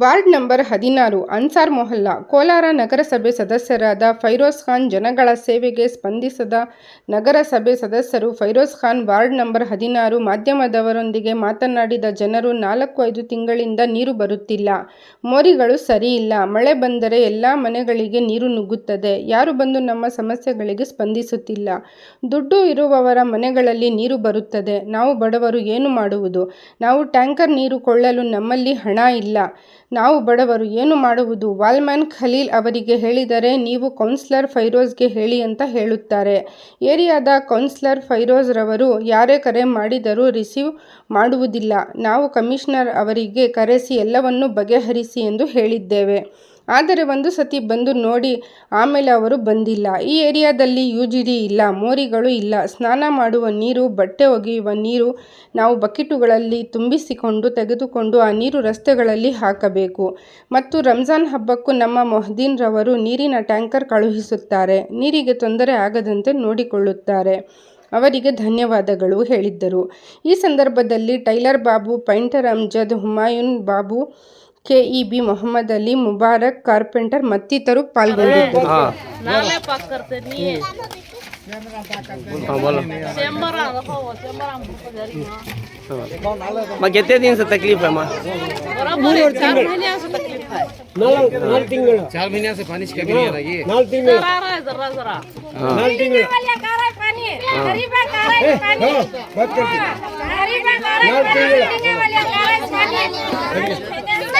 Ward number ಹದಿನಾರು, ಅನ್ಸಾರ್ ಮೊಹಲ್ಲಾ, ಕೋಲಾರ ನಗರಸಭೆ ಸದಸ್ಯರಾದ ಫೈರೋಜ್ ಖಾನ್ ಜನಗಳ ಸೇವೆಗೆ ಸ್ಪಂದಿಸದ ನಗರಸಭೆ ಸದಸ್ಯರು ಫೈರೋಜ್ ಖಾನ್ ವಾರ್ಡ್ ನಂಬರ್ ಹದಿನಾರು ಮಾಧ್ಯಮದವರೊಂದಿಗೆ ಮಾತನಾಡಿದ ಜನರು ನಾಲ್ಕು ಐದು ತಿಂಗಳಿಂದ ನೀರು ಬರುತ್ತಿಲ್ಲ. ಮೋರಿಗಳು ಸರಿಯಿಲ್ಲ. ಮಳೆ ಬಂದರೆ ಎಲ್ಲ ಮನೆಗಳಿಗೆ ನೀರು ನುಗ್ಗುತ್ತದೆ. ಯಾರು ಬಂದು ನಮ್ಮ ಸಮಸ್ಯೆಗಳಿಗೆ ಸ್ಪಂದಿಸುತ್ತಿಲ್ಲ. ದುಡ್ಡು ಇರುವವರ ಮನೆಗಳಲ್ಲಿ ನೀರು ಬರುತ್ತದೆ. ನಾವು ಬಡವರು ಏನು ಮಾಡುವುದು? ನಾವು ಟ್ಯಾಂಕರ್ ನೀರು ಕೊಳ್ಳಲು ನಮ್ಮಲ್ಲಿ ಹಣ ಇಲ್ಲ. ನಾವು ಬಡವರು ಏನು ಮಾಡುವುದು? ವಾಲ್ಮ್ಯಾನ್ ಖಲೀಲ್ ಅವರಿಗೆ ಹೇಳಿದರೆ ನೀವು ಕೌನ್ಸಿಲರ್ ಫೈರೋಜ್ಗೆ ಹೇಳಿ ಅಂತ ಹೇಳುತ್ತಾರೆ. ಏರಿಯಾದ ಕೌನ್ಸಿಲರ್ ಫೈರೋಜ್ ರವರು ಯಾರೇ ಕರೆ ಮಾಡಿದರೂ ರಿಸೀವ್ ಮಾಡುವುದಿಲ್ಲ. ನಾವು ಕಮಿಷನರ್ ಅವರಿಗೆ ಕರೆಸಿ ಎಲ್ಲವನ್ನು ಬಗೆಹರಿಸಿ ಎಂದು ಹೇಳಿದ್ದೇವೆ. ಆದರೆ ಒಂದು ಸತಿ ಬಂದು ನೋಡಿ ಆಮೇಲೆ ಅವರು ಬಂದಿಲ್ಲ. ಈ ಏರಿಯಾದಲ್ಲಿ ಯು ಜಿ ಡಿ ಇಲ್ಲ, ಮೋರಿಗಳು ಇಲ್ಲ. ಸ್ನಾನ ಮಾಡುವ ನೀರು, ಬಟ್ಟೆ ಒಗೆಯುವ ನೀರು ನಾವು ಬಕೆಟುಗಳಲ್ಲಿ ತುಂಬಿಸಿಕೊಂಡು ತೆಗೆದುಕೊಂಡು ಆ ನೀರು ರಸ್ತೆಗಳಲ್ಲಿ ಹಾಕಬೇಕು. ಮತ್ತು ರಂಜಾನ್ ಹಬ್ಬಕ್ಕೂ ನಮ್ಮ ಮೊಹದ್ದೀನ್ರವರು ನೀರಿನ ಟ್ಯಾಂಕರ್ ಕಳುಹಿಸುತ್ತಾರೆ. ನೀರಿಗೆ ತೊಂದರೆ ಆಗದಂತೆ ನೋಡಿಕೊಳ್ಳುತ್ತಾರೆ. ಅವರಿಗೆ ಧನ್ಯವಾದಗಳು ಹೇಳಿದ್ದರು. ಈ ಸಂದರ್ಭದಲ್ಲಿ tailor Babu, painter Amjad, Humayun Babu KEB Mohammed Ali Mubarak carpenter ಮತ್ತಿತರರು ಪಾಲ್ಗೊಂಡಿದ್ದರು नाले पाक करते नहीं है हाँ बोलो चेंबर आ देखो वो चेंबर हम को जरी हां माँ कितने दिन से तकलीफ है माँ बराबर है, चार महीने से तकलीफ है चार महीने से पानी की कमी नहीं आ रही है कर आ रहा है जरा जरा वाले कारा पानी गरीबा कारा पानी गरीबा कारा पानी वाले कारा पानी पानी छोड़ने वाला कोरोना है कभी पंचे वाला तो गाड़ी छोड़ रहा है कभी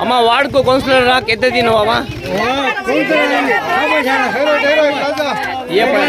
అమ్మ వాడుకో కౌన్సిలర్ నాకు ఎద్ద తినవా ఏ పని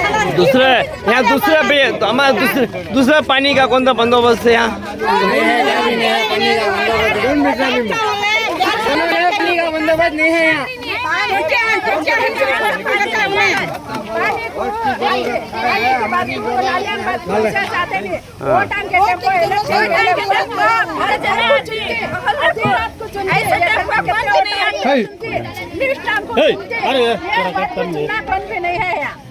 दूसरे यहाँ दूसरे पे तो हमारा दूसरे दूसरा पानी का कौन सा बंदोबस्त है यहाँ? बंदोबस्त नहीं है। यहाँ नहीं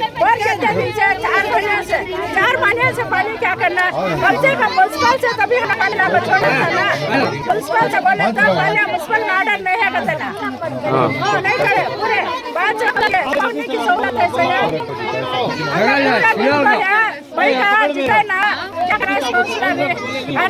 चार महीने से चार महीने से पहले क्या करना कम से कम म्यूनसिपल से तभी हमारा बचवाना था ना म्यूनसिपल से बोले तो पहले म्यूनसिपल में ऑर्डर नहीं है। कहते ना नहीं करे पूरे बात चल रही है। की सहूलत है। सर भाई कहा जितना ना क्या करें इसको उसने भी हर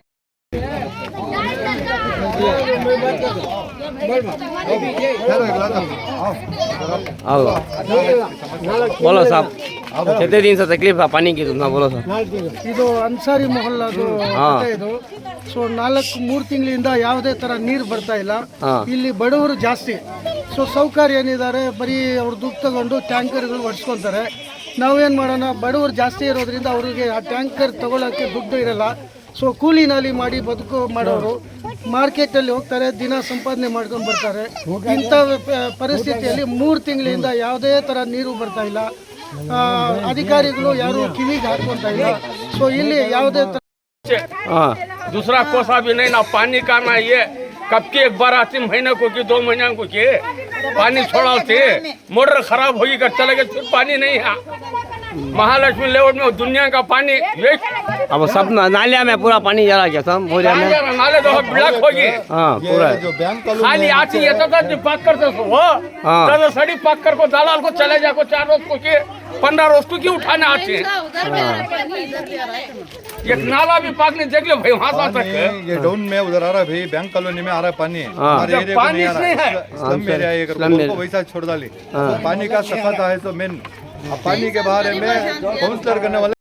ಇದು ಅನ್ಸಾರಿ ಮೊಹಲ್ಲಾದು ಇದು. ಸೊ ನಾಲ್ಕು ಮೂರು ತಿಂಗಳಿಂದ ಯಾವುದೇ ತರ ನೀರು ಬರ್ತಾ ಇಲ್ಲ. ಇಲ್ಲಿ ಬಡವರು ಜಾಸ್ತಿ. ಸೊ ಸೌಕರ್ಯ ಏನಿದ್ದಾರೆ ಬರೀ ಅವ್ರು ದುಡ್ಡು ತಗೊಂಡು ಟ್ಯಾಂಕರ್ಗಳು ಹೊಡ್ಸ್ಕೊತಾರೆ ನಾವೇನು ಮಾಡೋಣ ಬಡವರು ಜಾಸ್ತಿ ಇರೋದ್ರಿಂದ ಅವರಿಗೆ ಆ ಟ್ಯಾಂಕರ್ ತಗೊಳ್ಳೋಕ್ಕೆ ದುಡ್ಡು ಇರಲ್ಲ. ಸೊ ಕೂಲಿನಾಲಿ ಮಾಡಿ ಬದುಕು ಮಾಡೋರು. ಮಾರ್ಕೆಟಲ್ಲಿ ಹೋಗ್ತಾರೆ ದಿನ ಸಂಪಾದನೆ ಮಾಡ್ಕೊಂಡು ಬರ್ತಾರೆ ಇಂಥ ಪ- ಪರಿಸ್ಥಿತಿಯಲ್ಲಿ ಮೂರು ತಿಂಗಳಿಂದ ಯಾವುದೇ ಥರ ನೀರು ಬರ್ತಾ ಇಲ್ಲ ಆ, ಅಧಿಕಾರಿಗಳು ಯಾರು ಕಿವಿಗೆ ಹಾಕೊಂತ ಇಲ್ಲ ಸೊ ಇಲ್ಲಿ ಯಾವುದೇ ತರ हाँ दूसरा कोसा भी नहीं ना पानी का ना ये कब की एक बार आती महीने को की दो महीने को की पानी छोड़ा थे मोटर खराब होगी कर चले गए फिर पानी नहीं है महालक्ष्मी लेआउट में दुनिया का पानी अब सब नालिया में पूरा पानी जा रहा क्या सब? बोरिया में नाले तो ब्लॉक होगी। हाँ पूरा खाली आती है तो तो पाक करते हो। हाँ। तो सड़ी पाक कर को दलाल को चले जा को चार रोज को की पंद्रह रोज को की उठाने आती है। है है। एक नाला भी पाक नहीं देख लो भाई वहाँ तक ये डाउन में उधर आ रहा है भाई बैंक कॉलोनी में आ रहा है पानी। हाँ। हमारे एरिया को पानी नहीं आ रहा। है। है। स्लम हाँ, एरिया है अगर उनको वैसा छोड़ डाली हाँ। पानी का सफाता है तो मेन पानी के बारे में काउंसलर करने वाले